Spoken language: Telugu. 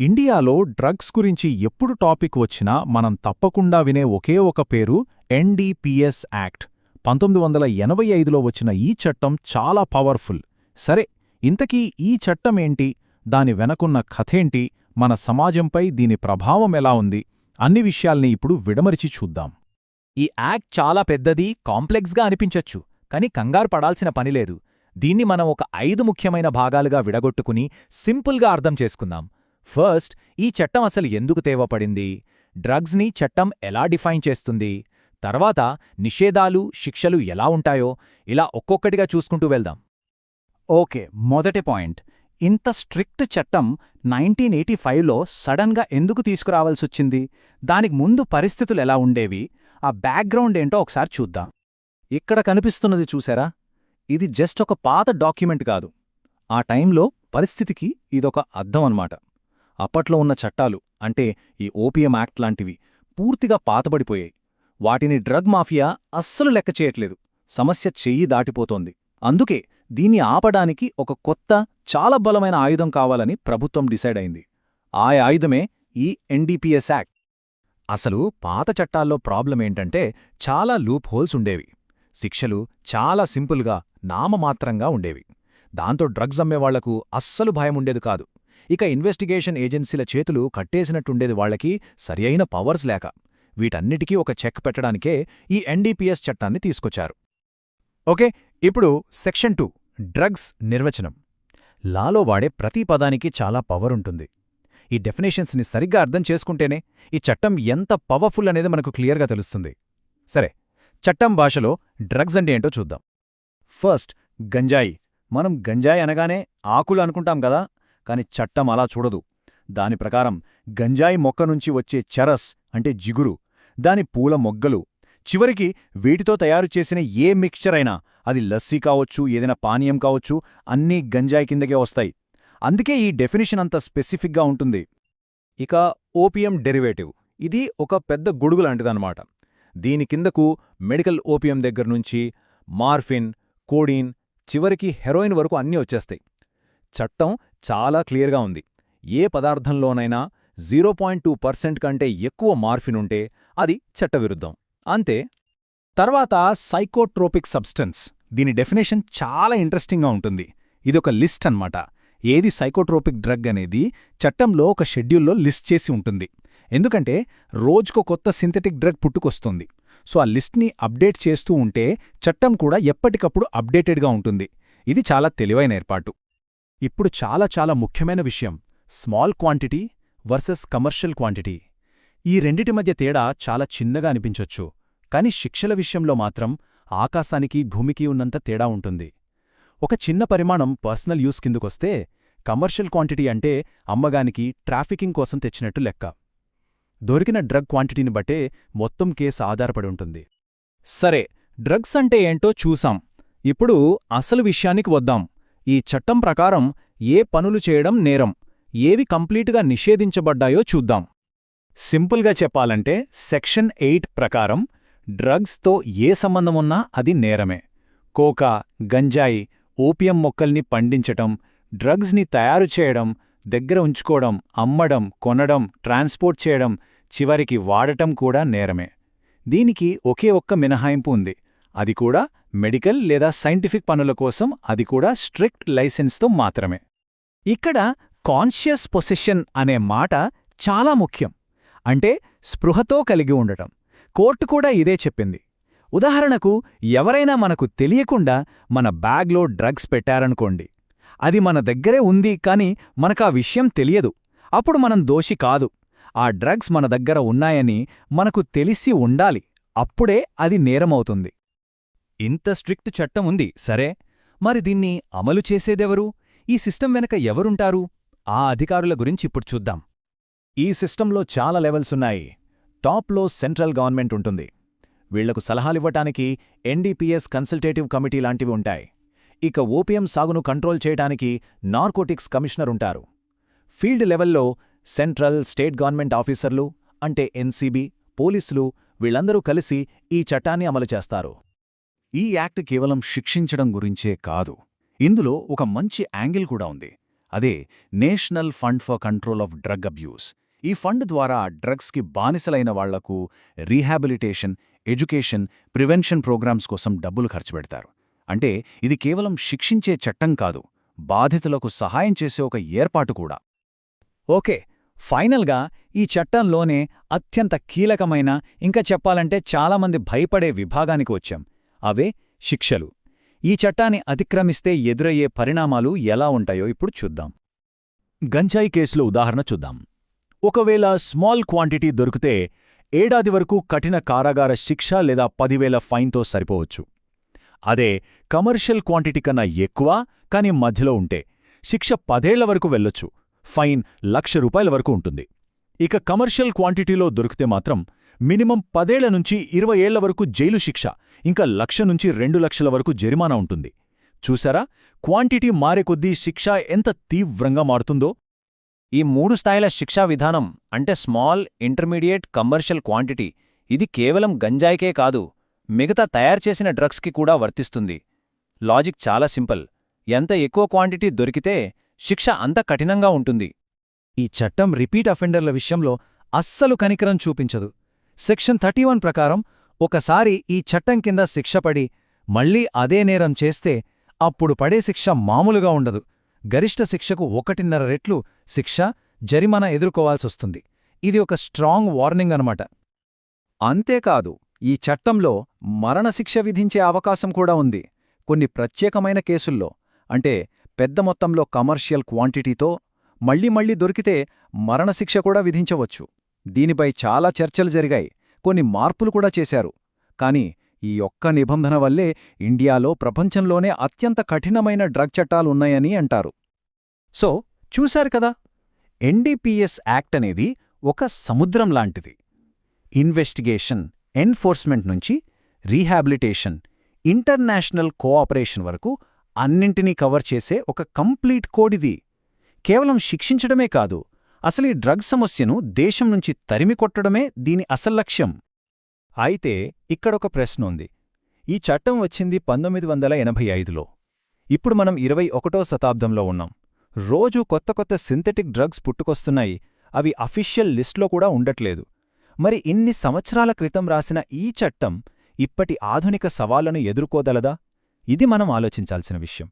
ఇండియాలో డ్రగ్స్ గురించి ఎప్పుడు టాపిక్ వచ్చినా మనం తప్పకుండా వినే ఒకే ఒక పేరు ఎన్డీపీఎస్ యాక్ట్. పంతొమ్మిది వందల ఎనభై ఐదులో వచ్చిన ఈ చట్టం చాలా పవర్ఫుల్. సరే ఇంతకీ ఈ చట్టం ఏంటి? దాని వెనకున్న కథేంటి? మన సమాజంపై దీని ప్రభావం ఎలా ఉంది? అన్ని విషయాల్ని ఇప్పుడు విడమరిచి చూద్దాం. ఈ యాక్ట్ చాలా పెద్దది కాంప్లెక్స్గా అనిపించొచ్చు కానీ కంగారు పడాల్సిన పనిలేదు దీన్ని మనం ఒక ఐదు ముఖ్యమైన భాగాలుగా విడగొట్టుకుని సింపుల్గా అర్థం చేసుకుందాం. ఫస్ట్ ఈ చట్టం అసలు ఎందుకు తేవపడింది డ్రగ్స్ని చట్టం ఎలా డిఫైన్ చేస్తుంది? తర్వాత నిషేధాలు శిక్షలు ఎలా ఉంటాయో ఇలా ఒక్కొక్కటిగా చూసుకుంటూ వెళ్దాం. ఓకే మొదటి పాయింట్. ఇంత స్ట్రిక్ట్ చట్టం నైన్టీన్ ఎయిటీ ఫైవ్లో సడన్గా ఎందుకు తీసుకురావాల్సొచ్చింది దానికి ముందు పరిస్థితులు ఎలా ఉండేవి? ఆ బ్యాక్గ్రౌండ్ ఏంటో ఒకసారి చూద్దాం. ఇక్కడ కనిపిస్తున్నది చూసారా? ఇది జస్ట్ ఒక పాత డాక్యుమెంట్ కాదు. ఆ టైంలో పరిస్థితికి ఇదొక అద్దం అన్నమాట. అప్పట్లో ఉన్న చట్టాలు అంటే ఈ ఓపియం యాక్ట్ లాంటివి పూర్తిగా పాతబడిపోయాయి. వాటిని డ్రగ్ మాఫియా అస్సలు లెక్క చేయట్లేదు. సమస్య చెయ్యి దాటిపోతోంది. అందుకే దీన్ని ఆపడానికి ఒక కొత్త చాలా బలమైన ఆయుధం కావాలని ప్రభుత్వం డిసైడ్ అయింది. ఆ ఆయుధమే ఈ ఎన్డీపీఎస్ యాక్ట్. అసలు పాత చట్టాల్లో ప్రాబ్లం ఏంటంటే చాలా లూప్ హోల్స్ ఉండేవి. శిక్షలు చాలా సింపుల్గా నామమాత్రంగా ఉండేవి. దాంతో డ్రగ్స్ అమ్మేవాళ్ళకు అస్సలు భయముండేది కాదు. ఇక ఇన్వెస్టిగేషన్ ఏజెన్సీల చేతులు కట్టేసినట్టుండేది వాళ్ళకి సరియైన పవర్స్ లేక. వీటన్నిటికీ ఒక చెక్ పెట్టడానికే ఈ ఎన్డీపీఎస్ చట్టాన్ని తీసుకొచ్చారు. ఓకే ఇప్పుడు సెక్షన్ టూ డ్రగ్స్ నిర్వచనం. లాలో వాడే ప్రతి పదానికి చాలా పవర్ ఉంటుంది. ఈ డెఫినేషన్స్ని సరిగ్గా అర్థం చేసుకుంటేనే ఈ చట్టం ఎంత పవర్ఫుల్ అనేది మనకు క్లియర్గా తెలుస్తుంది. సరే చట్టం భాషలో డ్రగ్స్ అంటే ఏంటో చూద్దాం. ఫస్ట్ గంజాయి. మనం గంజాయి అనగానే ఆకులు అనుకుంటాం కదా కాని చట్టం అలా చూడదు. దాని ప్రకారం గంజాయి మొక్క నుంచి వచ్చే చరస్ అంటే జిగురు దాని పూల మొగ్గలు చివరికి వీటితో తయారు చేసిన ఏ మిక్చర్ అయినా అది లస్సీ కావచ్చు ఏదైనా పానీయం కావచ్చు అన్నీ గంజాయి కిందకే వస్తాయి. అందుకే ఈ డెఫినిషన్ అంత స్పెసిఫిక్గా ఉంటుంది. ఇక ఓపియం డెరివేటివ్. ఇది ఒక పెద్ద గొడుగు లాంటిదన్నమాట. దీని కిందకు మెడికల్ ఓపియం దగ్గర్నుంచి మార్ఫిన్ కోడీన్ చివరికి హెరోయిన్ వరకు అన్నీ వచ్చేస్తాయి. చట్టం చాలా క్లియర్గా ఉంది. ఏ పదార్థంలోనైనా జీరో పాయింట్ టూ పర్సెంట్ కంటే ఎక్కువ మార్ఫినుంటే అది చట్టవిరుద్ధం. అంతే తర్వాత సైకోట్రోపిక్ సబ్స్టెన్స్. దీని డెఫినేషన్ చాలా ఇంట్రెస్టింగ్గా ఉంటుంది. ఇదొక లిస్ట్ అన్నమాట. ఏది సైకోట్రోపిక్ డ్రగ్ అనేది చట్టంలో ఒక షెడ్యూల్లో లిస్ట్ చేసి ఉంటుంది. ఎందుకంటే రోజుకో కొత్త సింథటిక్ డ్రగ్ పుట్టుకొస్తుంది. సో ఆ లిస్ట్ని అప్డేట్ చేస్తూ ఉంటే చట్టం కూడా ఎప్పటికప్పుడు అప్డేటెడ్గా ఉంటుంది. ఇది చాలా తెలివైన ఏర్పాటు. ఇప్పుడు చాలా చాలా ముఖ్యమైన విషయం small quantity versus commercial quantity. ఈ రెండిటి మధ్య తేడా చాలా చిన్నగా అనిపించొచ్చు కాని శిక్షల విషయంలో మాత్రం ఆకాశానికి భూమికి ఉన్నంత తేడా ఉంటుంది. ఒక చిన్న పరిమాణం పర్సనల్ యూస్ కిందకొస్తే కమర్షియల్ క్వాంటిటీ అంటే అమ్మగానికి ట్రాఫికింగ్ కోసం తెచ్చినట్టు లెక్క. దొరికిన డ్రగ్ క్వాంటిటీని బట్టే మొత్తం కేసు ఆధారపడి ఉంటుంది. సరే డ్రగ్స్ అంటే ఏంటో చూసాం. ఇప్పుడు అసలు విషయానికి వద్దాం. ఈ చట్టం ప్రకారం ఏ పనులు చేయడం నేరం ఏవి కంప్లీటుగా నిషేధించబడ్డాయో చూద్దాం. సింపుల్గా చెప్పాలంటే సెక్షన్ ఎయిట్ ప్రకారం డ్రగ్స్తో ఏ సంబంధమున్నా అది నేరమే. కోకా గంజాయి ఓపియం మొక్కల్ని పండించటం డ్రగ్స్ని తయారు చేయడం దగ్గర ఉంచుకోవడం అమ్మడం కొనడం ట్రాన్స్పోర్ట్ చేయడం చివరికి వాడటం కూడా నేరమే. దీనికి ఒకే ఒక్క మినహాయింపు ఉంది. అది కూడా మెడికల్ లేదా సైంటిఫిక్ పనుల కోసం అది కూడా స్ట్రిక్ట్ లైసెన్స్తో మాత్రమే. ఇక్కడ కాన్షియస్ పొసెషన్ అనే మాట చాలా ముఖ్యం. అంటే స్పృహతో కలిగి ఉండటం. కోర్టు కూడా ఇదే చెప్పింది. ఉదాహరణకు ఎవరైనా మనకు తెలియకుండా మన బ్యాగ్లో డ్రగ్స్ పెట్టారనుకోండి. అది మన దగ్గరే ఉంది కాని మనకా విషయం తెలియదు. అప్పుడు మనం దోషి కాదు. ఆ డ్రగ్స్ మన దగ్గర ఉన్నాయని మనకు తెలిసి ఉండాలి. అప్పుడే అది నేరమవుతుంది. ఇంత స్ట్రిక్ట్ చట్టం ఉంది సరే. మరి దీన్ని అమలు చేసేదెవరు? ఈ సిస్టం వెనక ఎవరుంటారు? ఆ అధికారుల గురించి ఇప్పుడు చూద్దాం. ఈ సిస్టంలో చాలా లెవెల్స్ ఉన్నాయి. టాప్లో సెంట్రల్ గవర్నమెంట్ ఉంటుంది. వీళ్ళకు సలహాలివ్వటానికి ఎన్డీపీఎస్ కన్సల్టేటివ్ కమిటీ లాంటివి ఉంటాయి. ఇక ఓపియం సాగును కంట్రోల్ చేయటానికి నార్కోటిక్స్ కమిషనర్ ఉంటారు. ఫీల్డ్ లెవెల్లో సెంట్రల్ స్టేట్ గవర్నమెంట్ ఆఫీసర్లు అంటే ఎన్సీబీ పోలీసులు వీళ్ళందరూ కలిసి ఈ చట్టాన్ని అమలు చేస్తారు. ఈ యాక్ట్ కేవలం శిక్షించడం గురించే కాదు. ఇందులో ఒక మంచి యాంగిల్ కూడా ఉంది. అదే national fund for control of drug abuse. ఈ ఫండ్ ద్వారా డ్రగ్స్కి బానిసలైన వాళ్ళకు రీహాబిలిటేషన్ ఎడ్యుకేషన్ ప్రివెన్షన్ ప్రోగ్రామ్స్ కోసం డబ్బులు ఖర్చు పెడతారు. అంటే ఇది కేవలం శిక్షించే చట్టం కాదు బాధితులకు సహాయం చేసే ఒక ఏర్పాటు కూడా. ఓకే ఫైనల్గా ఈ చట్టంలోనే అత్యంత కీలకమైన ఇంకా చెప్పాలంటే చాలామంది భయపడే విభాగానికి వచ్చాం. అవే శిక్షలు. ఈ చట్టాన్ని అతిక్రమిస్తే ఎదురయ్యే పరిణామాలు ఎలా ఉంటాయో ఇప్పుడు చూద్దాం. గంజాయి కేసులో ఉదాహరణ చూద్దాం. ఒకవేళ స్మాల్ క్వాంటిటీ దొరికితే ఏడాది వరకు కఠిన కారాగార శిక్ష లేదా పదివేల ఫైన్తో సరిపోవచ్చు. అదే కమర్షియల్ క్వాంటిటీ కన్నా ఎక్కువ కానీ మధ్యలో ఉంటే శిక్ష పదేళ్ళ వరకు వెళ్ళొచ్చు. ఫైన్ లక్ష రూపాయల వరకు ఉంటుంది. ఇక కమర్షియల్ క్వాంటిటీలో దొరికితే మాత్రం మినిమం పదేళ్ళ నుంచి ఇరవై ఏళ్ళ వరకు జైలు శిక్ష ఇంకా లక్ష నుంచి రెండు లక్షల వరకు జరిమానా ఉంటుంది. చూసారా క్వాంటిటీ మారేకొద్దీ శిక్ష ఎంత తీవ్రంగా మారుతుందో? ఈ మూడు స్థాయిల శిక్షా విధానం అంటే స్మాల్ ఇంటర్మీడియట్ కమర్షియల్ క్వాంటిటీ ఇది కేవలం గంజాయికే కాదు మిగతా తయారుచేసిన డ్రగ్స్కి కూడా వర్తిస్తుంది. లాజిక్ చాలా సింపుల్. ఎంత ఎక్కువ క్వాంటిటీ దొరికితే శిక్ష అంత కఠినంగా ఉంటుంది. ఈ చట్టం రిపీట్ అఫెండర్ల విషయంలో అస్సలు కనికరం చూపించదు. సెక్షన్ థర్టీ ప్రకారం ఒకసారి ఈ చట్టం కింద శిక్షపడి మళ్ళీ అదే నేరం చేస్తే అప్పుడు పడే శిక్ష మామూలుగా ఉండదు. గరిష్ట శిక్షకు ఒకటిన్నర రెట్లు శిక్ష జరిమానా ఎదుర్కోవాల్సొస్తుంది ఇది ఒక స్ట్రాంగ్ వార్నింగ్ అనమాట అంతేకాదు ఈ చట్టంలో మరణశిక్ష విధించే అవకాశం కూడా ఉంది. కొన్ని ప్రత్యేకమైన కేసుల్లో అంటే పెద్ద మొత్తంలో కమర్షియల్ క్వాంటిటీతో మళ్ళీ మళ్ళీ దొరికితే మరణశిక్ష కూడా విధించవచ్చు. దీనిపై చాలా చర్చలు జరిగాయి. కొన్ని మార్పులు కూడా చేశారు. కాని ఈ ఒక్క నిబంధన వల్లే ఇండియాలో ప్రపంచంలోనే అత్యంత కఠినమైన డ్రగ్ చట్టాలున్నాయని అంటారు. సో చూశారు కదా! ఎన్డీపీఎస్ యాక్ట్ అనేది ఒక సముద్రం లాంటిది. ఇన్వెస్టిగేషన్ ఎన్ఫోర్స్మెంట్ నుంచి రీహాబిలిటేషన్ ఇంటర్నేషనల్ కోఆపరేషన్ వరకు అన్నింటినీ కవర్ చేసే ఒక కంప్లీట్ కోడిది కేవలం శిక్షించడమే కాదు అసలు ఈ డ్రగ్ సమస్యను దేశం నుంచి తరిమికొట్టడమే దీని అసలు లక్ష్యం. అయితే ఇక్కడొక ప్రశ్న ఉంది. ఈ చట్టం వచ్చింది పంతొమ్మిది వందల ఎనభై ఐదులో. ఇప్పుడు మనం ఇరవై ఒకటో శతాబ్దంలో ఉన్నాం. రోజూ కొత్త కొత్త సింథెటిక్ డ్రగ్స్ పుట్టుకొస్తున్నాయి. అవి అఫీషియల్ లిస్ట్లో కూడా ఉండట్లేదు. మరి ఇన్ని సంవత్సరాల క్రితం రాసిన ఈ చట్టం ఇప్పటి ఆధునిక సవాళ్ళను ఎదుర్కోదలదా? ఇది మనం ఆలోచించాల్సిన విషయం.